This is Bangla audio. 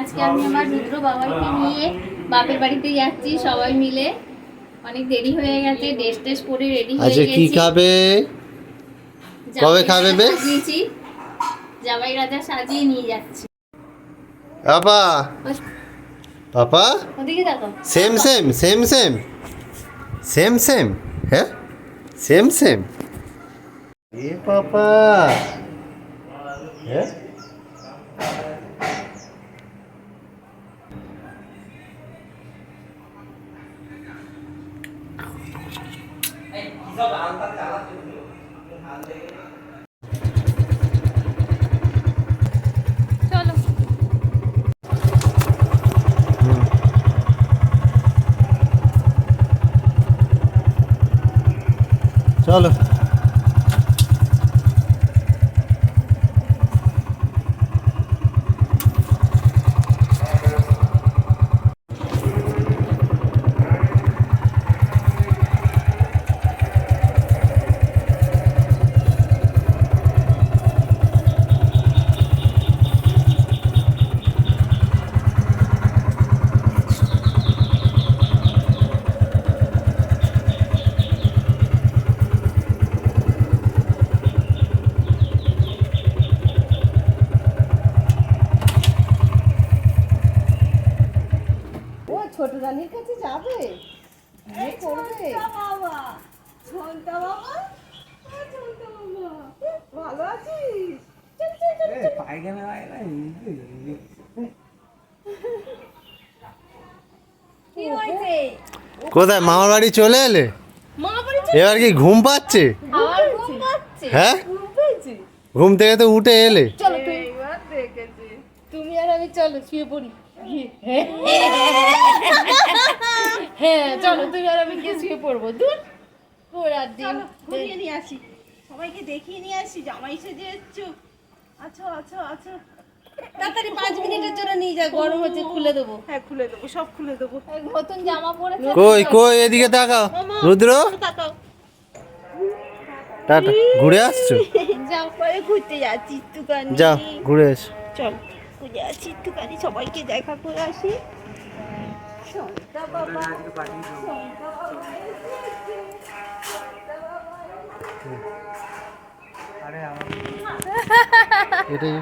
আজকে আমি আমার রুদ্র বাবাকে নিয়ে বাপের বাড়িতে যাচ্ছি সবাই মিলে। অনেক দেরি হয়ে গেছে ড্রেস টেস পরে রেডি হয়ে গেছি কি খাবে? কবে খাবে বে? সাজিয়েছি। জামাই রাজা সাজিয়ে নিয়ে যাচ্ছি। পাপা পাপা ওদিকে দেখো। Same same same same same same হ্যাঁ? সেম সেম এ পাপা। চলো রানীর কাছে যাবে? বিয়ে করবে? বাবা ঝন্টা বাবা? ও বাবা। ভালো আছিস? কি হয়েছে? কোথায় মামার বাড়ি চলে এলে? এবার কি ঘুম পাচ্ছে? ঘুম হ্যাঁ? ঘুম থেকে তো উঠে এলে। তুমি আর আমি চলো শুয়ে পড়ি। হ্যাঁ চলো তুমি আর আমি গিয়ে শুয়ে পড়ব। দূর দিন। ঘুরিয়ে নিয়ে আসি। সবাইকে দেখিয়ে নিয়ে আসি জামাই সেজে এসছো। আছো আছো আছো। তাড়াতাড়ি পাঁচ মিনিটের জন্য নিয়ে যা গরম হচ্ছে খুলে দেবো। হ্যাঁ খুলে দেবো সব খুলে দেবো। নতুন জামা পরেছে। কই কই এদিকে তাকাও। রুদ্র? তাকাও। টাটা ঘুরে আসছো? যাও পরে ঘুরতে যাচ্ছি একটুখানি। যাও ঘুরে এসো। চল। ঘুরে আসি একটুখানি সবাইকে দেখা করে আসি। এটা ইয়ে